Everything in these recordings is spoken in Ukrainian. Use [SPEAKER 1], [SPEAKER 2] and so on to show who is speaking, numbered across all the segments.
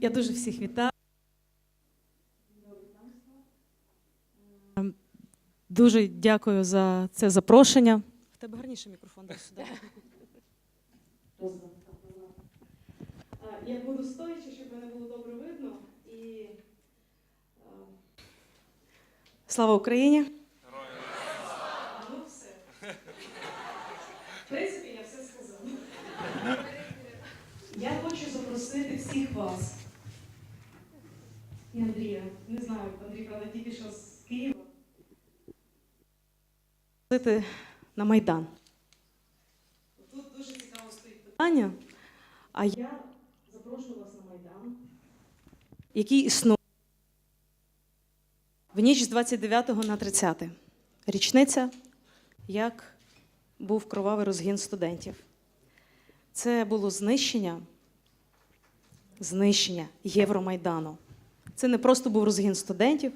[SPEAKER 1] Я дуже всіх вітаю. Дуже дякую за це запрошення. В тебе гарніше мікрофон дай сюди. Я буду стоячи, щоб мене було добре видно. І... Слава Україні! Ну, все. В принципі, я все сказала. Я хочу запросити всіх вас. І Андрія. Не знаю, Андрій, правда, тільки що з Києва. Запросити на Майдан. Тут дуже цікаво стоїть питання. А я запрошую вас на Майдан, який існує в ніч з 29 на 30. Річниця, як був кровавий розгін студентів. Це було знищення, знищення Євромайдану. Це не просто був розгін студентів,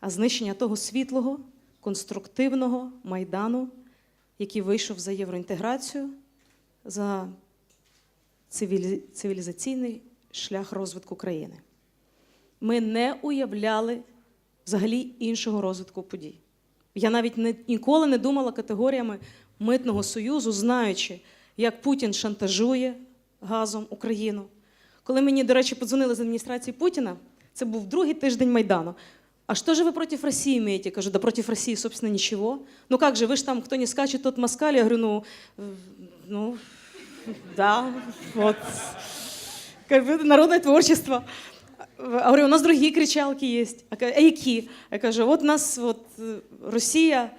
[SPEAKER 1] а знищення того світлого, конструктивного майдану, який вийшов за євроінтеграцію, за цивілізаційний шлях розвитку країни. Ми не уявляли взагалі іншого розвитку подій. Я навіть не, ніколи не думала категоріями митного союзу, знаючи, як Путін шантажує газом Україну. Коли мені, до речі, подзвонили з адміністрації Путіна, це був другий тиждень Майдану. А что же вы против России имеете? Кажу, да против России, собственно, ничего. Ну как же, вы же там, кто не скачет, тот москаль. Я говорю, ну, э, ну, да, вот. Как бы народное творчество. А говорю, у нас другие кричалки есть. А ка- а які? Я кажу, от нас от, е, Росія, е,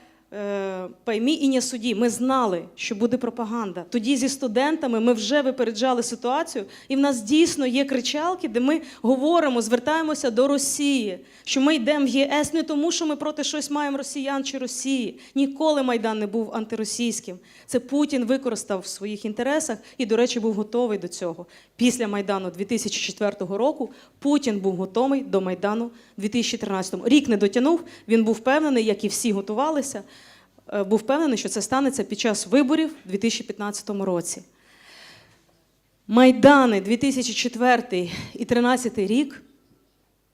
[SPEAKER 1] поймі і не суді. Ми знали, що буде пропаганда. Тоді зі студентами ми вже випереджали ситуацію, і в нас дійсно є кричалки, де ми говоримо, звертаємося до Росії, що ми йдемо в ЄС не тому, що ми проти щось маємо росіян чи Росії. Ніколи Майдан не був антиросійським. Це Путін використав в своїх інтересах і, до речі, був готовий до цього. Після Майдану 2004 року Путін був готовий до Майдану 2013. Рік не дотягнув. Він був впевнений, як і всі готувалися. Е, Був впевнений, що це станеться під час виборів у 2015 році. Майдани 2004 і 2013 рік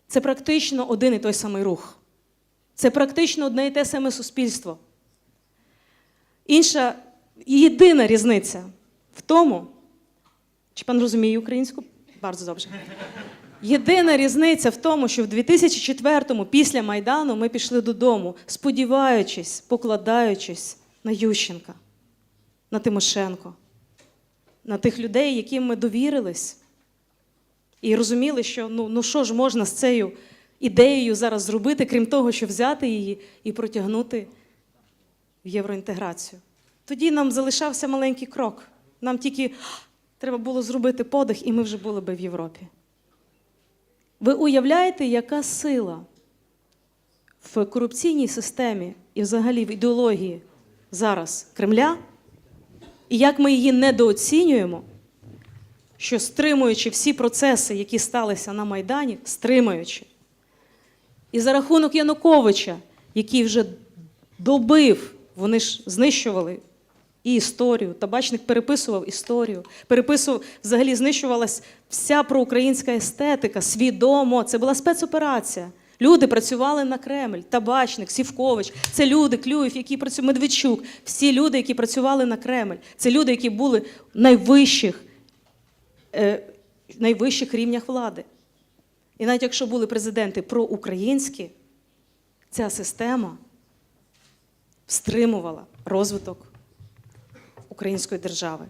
[SPEAKER 1] це практично один і той самий рух. Це практично одне і те саме суспільство. Інша єдина різниця в тому, чи пан розуміє українську? Bardzo добре. Єдина різниця в тому, що в 2004-му, після Майдану, ми пішли додому, сподіваючись, покладаючись на Ющенка, на Тимошенко, на тих людей, яким ми довірились, і розуміли, що ну, ну що ж можна з цією ідеєю зараз зробити, крім того, що взяти її і протягнути в євроінтеграцію. Тоді нам залишався маленький крок. Нам тільки треба було зробити подих, і ми вже були би в Європі. Ви уявляєте, яка сила в корупційній системі і взагалі в ідеології зараз Кремля, і як ми її недооцінюємо, що стримуючи всі процеси, які сталися на Майдані, стримуючи. І за рахунок Януковича, який вже добив, вони ж знищували і історію. Табачник переписував історію, переписував, взагалі знищувалась вся проукраїнська естетика, свідомо. Це була спецоперація. Люди працювали на Кремль, Табачник, Сівкович. Це люди, Клюєв, які працювали, Медведчук. Всі люди, які працювали на Кремль. Це люди, які були найвищих, е, найвищих рівнях влади. І навіть якщо були президенти проукраїнські, ця система стримувала розвиток української держави.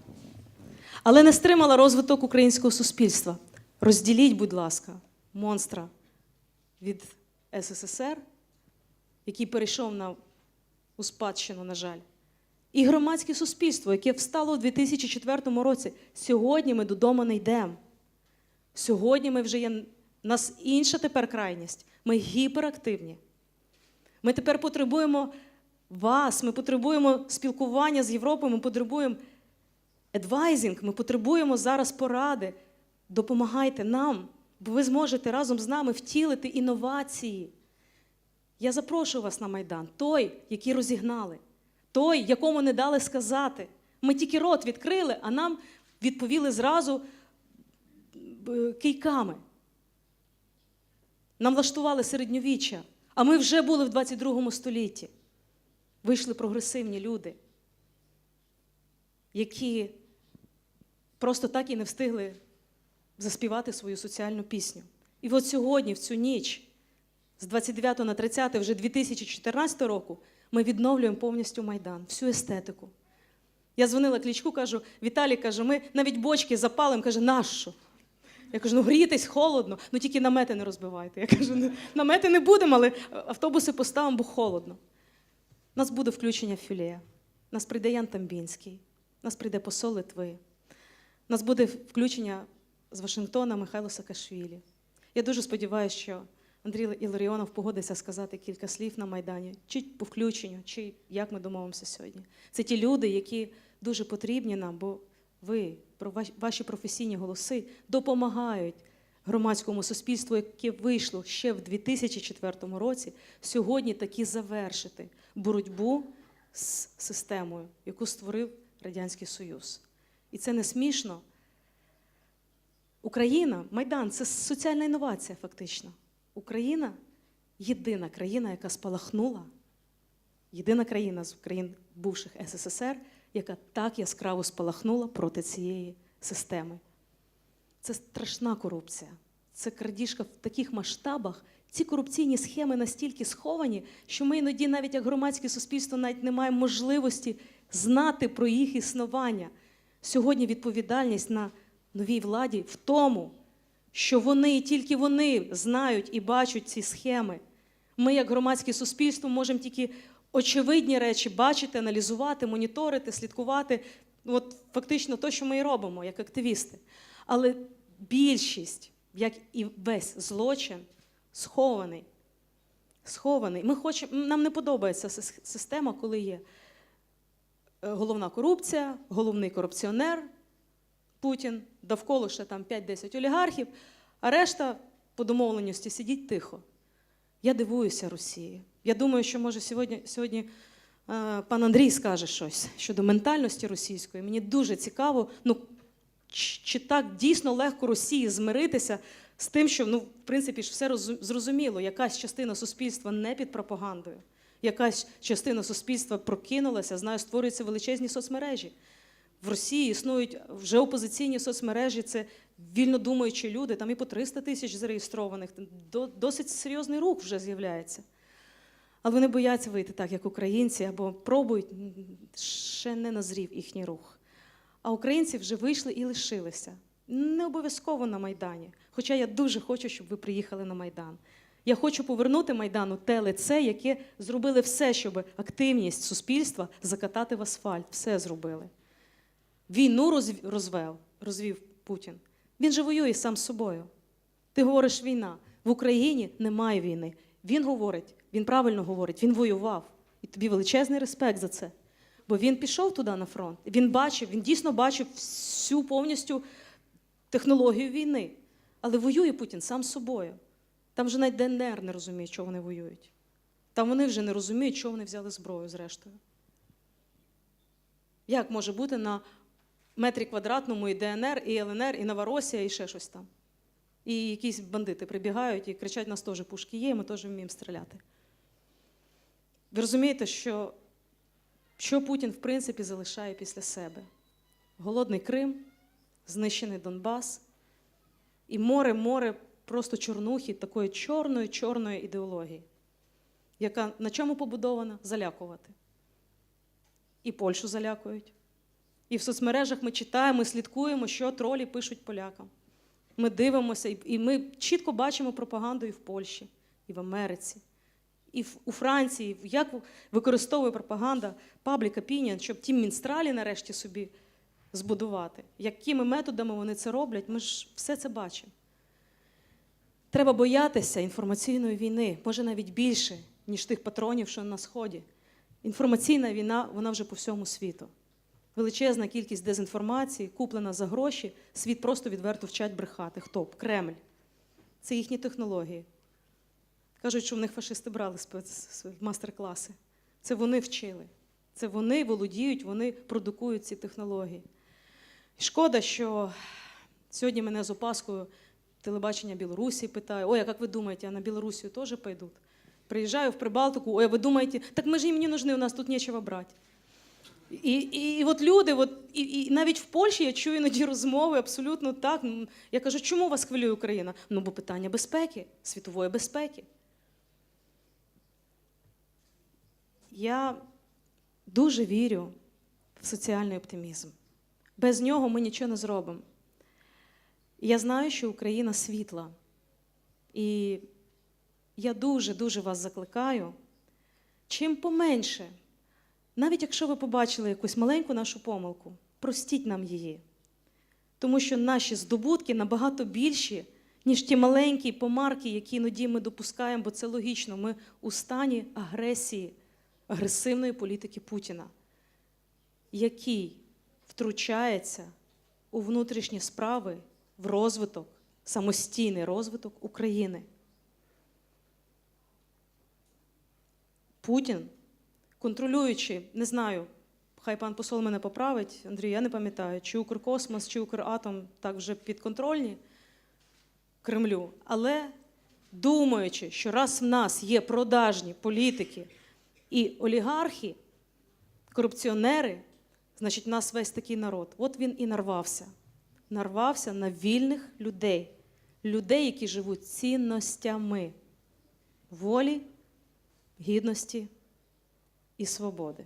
[SPEAKER 1] Але не стримала розвиток українського суспільства. Розділіть, будь ласка, монстра від СССР, який перейшов на у спадщину, на жаль, і громадське суспільство, яке встало у 2004 році. Сьогодні ми додому не йдемо. Сьогодні ми вже є. У нас інша тепер крайність. Ми гіперактивні. Ми тепер потребуємо вас, ми потребуємо спілкування з Європою, ми потребуємо адвайзинг, ми потребуємо зараз поради. Допомагайте нам, бо ви зможете разом з нами втілити інновації. Я запрошую вас на Майдан, той, який розігнали, той, якому не дали сказати. Ми тільки рот відкрили, а нам відповіли зразу е, кийками. Нам влаштували середньовіччя, а ми вже були в 22 столітті. Вийшли прогресивні люди, які просто так і не встигли заспівати свою соціальну пісню. І от сьогодні, в цю ніч, з 29 на 30 вже 2014 року, ми відновлюємо повністю Майдан, всю естетику. Я дзвонила Клічку, кажу, Віталій каже, ми навіть бочки запалимо, каже, нащо? Я кажу, ну грієтесь холодно, ну тільки намети не розбивайте. Я кажу, ну, намети не будемо, але автобуси поставимо, бо холодно. Нас буде включення філея, у нас прийде Ян Тамбінський, нас прийде посол Литви, нас буде включення з Вашингтона Михайло Саакашвілі. Я дуже сподіваюся, що Андрій Іларіонов погодиться сказати кілька слів на Майдані, чи по включенню, чи як ми домовимося сьогодні. Це ті люди, які дуже потрібні нам, бо ви, ваші професійні голоси допомагають громадському суспільству, яке вийшло ще в 2004 році, сьогодні таки завершити боротьбу з системою, яку створив Радянський Союз. І це не смішно. Україна, Майдан це соціальна інновація, фактично. Україна єдина країна, яка спалахнула, єдина країна з країн бувших СССР, яка так яскраво спалахнула проти цієї системи. Це страшна корупція. Це крадіжка в таких масштабах. Ці корупційні схеми настільки сховані, що ми іноді, навіть як громадське суспільство, навіть не маємо можливості знати про їх існування. Сьогодні відповідальність на новій владі в тому, що вони і тільки вони знають і бачать ці схеми. Ми, як громадське суспільство, можемо тільки очевидні речі бачити, аналізувати, моніторити, слідкувати. От фактично те, що ми і робимо, як активісти. Але більшість, як і весь злочин, схований. Схований. Ми хочемо, нам не подобається система, коли є е, головна корупція, головний корупціонер Путін, довкола ще там 5-10 олігархів, а решта по домовленості сидіть тихо. Я дивуюся Росії. Я думаю, що може сьогодні, сьогодні е, пан Андрій скаже щось щодо ментальності російської. Мені дуже цікаво, ну, чи, так дійсно легко Росії змиритися з тим, що ну, в принципі ж все зрозуміло, якась частина суспільства не під пропагандою, якась частина суспільства прокинулася, знаю, створюються величезні соцмережі. В Росії існують вже опозиційні соцмережі, це вільно думаючі люди, там і по 300 тисяч зареєстрованих. До- Досить серйозний рух вже з'являється. Але вони бояться вийти так, як українці, або пробують, ще не назрів їхній рух. А українці вже вийшли і лишилися. Не обов'язково на Майдані. Хоча я дуже хочу, щоб ви приїхали на Майдан. Я хочу повернути Майдану те лице, яке зробили все, щоб активність суспільства закатати в асфальт. Все зробили. Війну розв- розвел, розвів Путін. Він же воює сам з собою. Ти говориш війна. В Україні немає війни. Він говорить, він правильно говорить, він воював. І тобі величезний респект за це. Бо він пішов туди на фронт. Він бачив, він дійсно бачив всю повністю технологію війни. Але воює Путін сам з собою. Там вже навіть ДНР не розуміє, що вони воюють. Там вони вже не розуміють, що вони взяли зброю зрештою. Як може бути на метрі квадратному і ДНР, і ЛНР, і Новоросія, і ще щось там? І якісь бандити прибігають і кричать, у нас теж пушки є, ми теж вміємо стріляти. Ви розумієте, що, що Путін, в принципі, залишає після себе? Голодний Крим, знищений Донбас і море-море просто чорнухи, такої чорної, чорної ідеології, яка на чому побудована? Залякувати. І Польщу залякують. І в соцмережах ми читаємо, слідкуємо, що тролі пишуть полякам. Ми дивимося, і ми чітко бачимо пропаганду і в Польщі, і в Америці, і у Франції, як використовує пропаганда Public Opinion, щоб ті мінстралі нарешті собі збудувати. Якими методами вони це роблять, ми ж все це бачимо. Треба боятися інформаційної війни, може навіть більше, ніж тих патронів, що на Сході. Інформаційна війна, вона вже по всьому світу. Величезна кількість дезінформації, куплена за гроші, світ просто відверто вчать брехати. Хто? б? Кремль. Це їхні технології. Кажуть, що в них фашисти брали мастер-класи. Це вони вчили. Це вони володіють, вони продукують ці технології. Шкода, що сьогодні мене з опаскою телебачення Білорусі питаю, ой, а як ви думаєте, а на Білорусію теж пойдут? Приїжджаю в Прибалтику, ой, а ви думаєте, так ми ж їм не нужны, у нас тут нічого брати. І, і, і от люди, от, і, і навіть в Польщі я чую іноді розмови абсолютно так. Я кажу, чому вас хвилює Україна? Ну, бо питання безпеки, світової безпеки. Я дуже вірю в соціальний оптимізм. Без нього ми нічого не зробимо. Я знаю, що Україна світла. І я дуже-дуже вас закликаю, чим поменше, навіть якщо ви побачили якусь маленьку нашу помилку, простіть нам її. Тому що наші здобутки набагато більші, ніж ті маленькі помарки, які іноді ми допускаємо, бо це логічно. Ми у стані агресії, агресивної політики Путіна, який втручається у внутрішні справи, в розвиток, самостійний розвиток України. Путін, контролюючи, не знаю, хай пан посол мене поправить, Андрій, я не пам'ятаю, чи Укркосмос, чи Укратом так вже підконтрольні Кремлю, але думаючи, що раз в нас є продажні політики і олігархи, корупціонери, значить, у нас весь такий народ. От він і нарвався. Нарвався на вільних людей, людей, які живуть цінностями волі, гідності і свободи.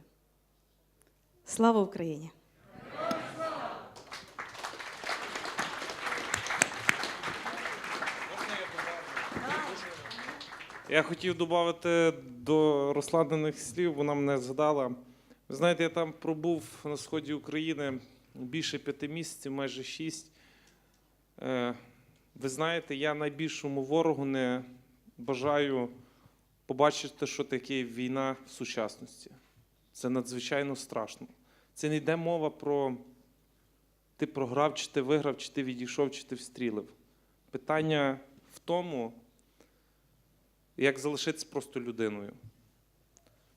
[SPEAKER 1] Слава Україні!
[SPEAKER 2] Я хотів додати до Русланиних слів, вона мене згадала. Ви знаєте, я там пробув на сході України більше п'яти місяців, майже шість. Е, Ви знаєте, я найбільшому ворогу не бажаю побачити, що таке війна в сучасності. Це надзвичайно страшно. Це не йде мова про ти програв, чи ти виграв, чи ти відійшов, чи ти встрілив. Питання в тому, як залишитися просто людиною.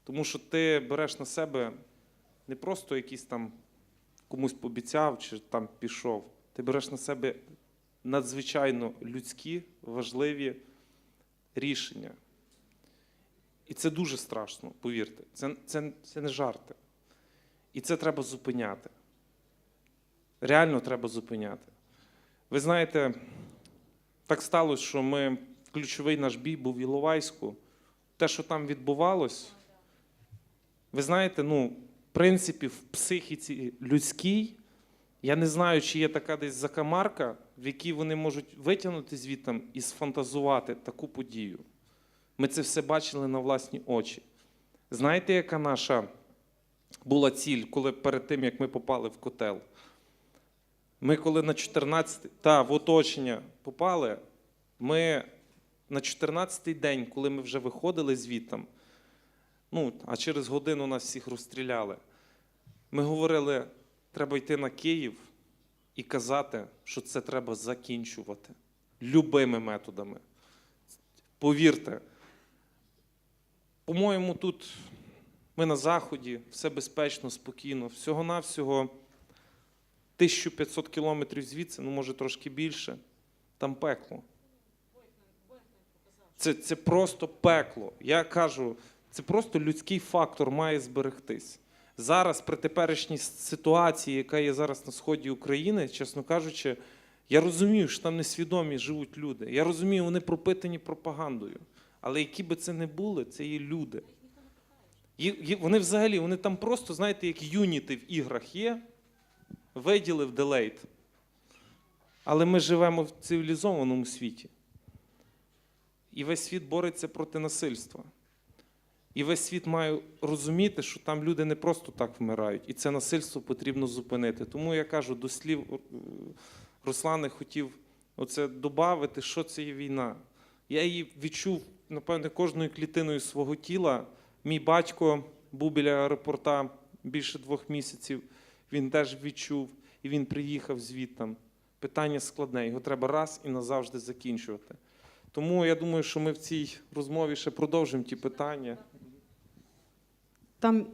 [SPEAKER 2] Тому що ти береш на себе не просто якийсь там комусь пообіцяв чи там пішов. Ти береш на себе надзвичайно людські, важливі рішення. І це дуже страшно, повірте. Це, це, це не жарти. І це треба зупиняти. Реально треба зупиняти. Ви знаєте, так сталося, що ми ключовий наш бій був в Іловайську. Те, що там відбувалось, ви знаєте, ну, в принципі, в психіці людській, я не знаю, чи є така десь закамарка, в якій вони можуть витягнути звідти і сфантазувати таку подію. Ми це все бачили на власні очі. Знаєте, яка наша була ціль, коли перед тим, як ми попали в котел? Ми коли на 14 та в оточення попали, ми на 14-й день, коли ми вже виходили звідтам, ну, а через годину нас всіх розстріляли, ми говорили, треба йти на Київ і казати, що це треба закінчувати любими методами. Повірте, по-моєму, тут ми на Заході, все безпечно, спокійно, всього-навсього 1500 кілометрів звідси, ну може трошки більше, там пекло. Це, це просто пекло. Я кажу, це просто людський фактор має зберегтись. Зараз, при теперішній ситуації, яка є зараз на сході України, чесно кажучи, я розумію, що там несвідомі живуть люди. Я розумію, вони пропитані пропагандою. Але які би це не були, це є люди. Ї- Вони взагалі, вони там просто, знаєте, як юніти в іграх є, виділив делейт. Але ми живемо в цивілізованому світі. І весь світ бореться проти насильства. І весь світ має розуміти, що там люди не просто так вмирають, і це насильство потрібно зупинити. Тому я кажу, до слів е, Руслани хотів оце додати, що це є війна. Я її відчув, напевне, кожною клітиною свого тіла. Мій батько був біля аеропорта більше двох місяців. Він теж відчув, і він приїхав звідтам. Питання складне, його треба раз і назавжди закінчувати. Тому я думаю, що ми в цій розмові ще продовжимо ті питання.
[SPEAKER 1] Там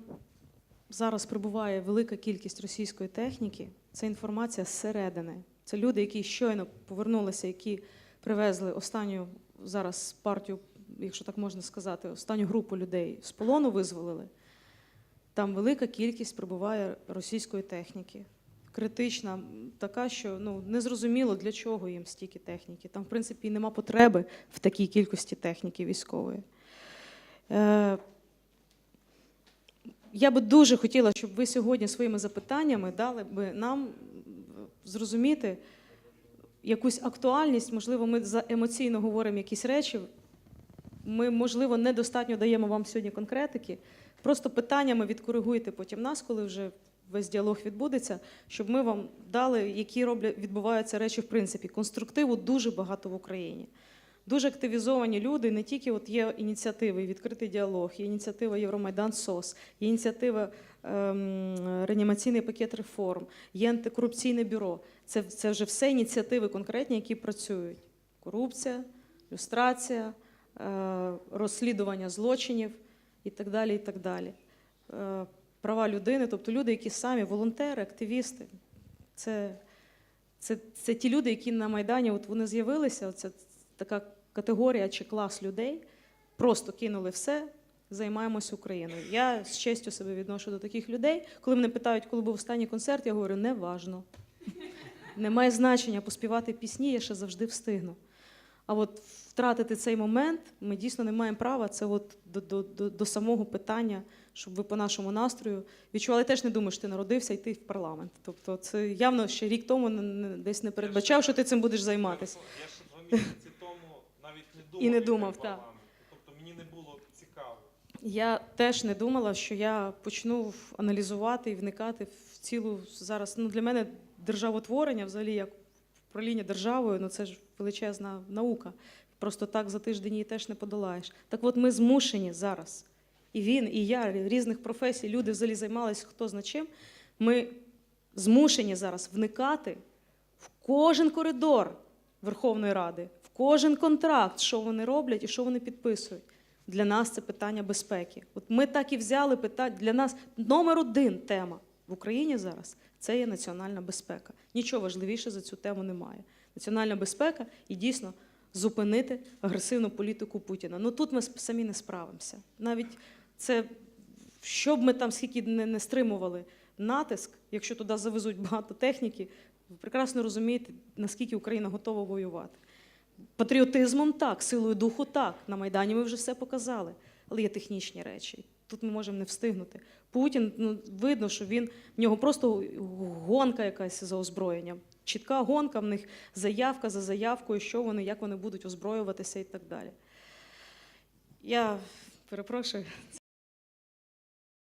[SPEAKER 1] зараз прибуває велика кількість російської техніки. Це інформація зсередини. Це люди, які щойно повернулися, які привезли останню зараз партію, якщо так можна сказати, останню групу людей з полону визволили. Там велика кількість прибуває російської техніки. Критична, така, що ну, незрозуміло, для чого їм стільки техніки. Там, в принципі, нема потреби в такій кількості техніки військової. Е, я би дуже хотіла, щоб ви сьогодні своїми запитаннями дали би нам зрозуміти якусь актуальність. Можливо, ми емоційно говоримо якісь речі. Ми, можливо, недостатньо даємо вам сьогодні конкретики. Просто питаннями відкоригуйте потім нас, коли вже весь діалог відбудеться, щоб ми вам дали, які роблять, відбуваються речі в принципі. Конструктиву дуже багато в Україні. Дуже активізовані люди, не тільки от є ініціативи, відкритий діалог, є ініціатива Євромайдан СОС, є ініціатива ем, реанімаційний пакет реформ, є антикорупційне бюро. Це, це вже все ініціативи конкретні, які працюють. Корупція, люстрація, е, розслідування злочинів і так далі. І так далі. Права людини, тобто люди, які самі волонтери, активісти. Це, це, це ті люди, які на Майдані от вони з'явилися. Це така категорія чи клас людей, просто кинули все, займаємося Україною. Я з честю себе відношу до таких людей. Коли мене питають, коли був останній концерт, я говорю, не важно. Немає значення поспівати пісні, я ще завжди встигну. А от втратити цей момент ми дійсно не маємо права. Це от до, до, до, до самого питання, щоб ви по нашому настрою відчували. Теж не думаю, що ти народився йти в парламент. Тобто, це явно ще рік тому не- не- десь не передбачав, що ти цим будеш займатися.
[SPEAKER 2] Я ж два місяці тому навіть не думав.
[SPEAKER 1] І не думав, так.
[SPEAKER 2] Тобто мені не було цікаво.
[SPEAKER 1] Я теж не думала, що я почну аналізувати і вникати в цілу зараз. Ну для мене державотворення, взагалі, як управління державою, ну це ж величезна наука. Просто так за тиждень її теж не подолаєш. Так от ми змушені зараз. І він, і я різних професій, люди взагалі займалися хто зна чим. Ми змушені зараз вникати в кожен коридор Верховної Ради, в кожен контракт, що вони роблять і що вони підписують. Для нас це питання безпеки. От ми так і взяли питання для нас номер один тема в Україні зараз це є національна безпека. Нічого важливіше за цю тему немає. Національна безпека і дійсно зупинити агресивну політику Путіна. Ну тут ми самі не справимося. Навіть це, що б ми там скільки не, не стримували натиск, якщо туди завезуть багато техніки, ви прекрасно розумієте, наскільки Україна готова воювати. Патріотизмом так, силою духу так. На Майдані ми вже все показали. Але є технічні речі. Тут ми можемо не встигнути. Путін, ну, видно, що він в нього просто гонка якась за озброєнням. Чітка гонка, в них заявка за заявкою, що вони, як вони будуть озброюватися і так далі. Я перепрошую,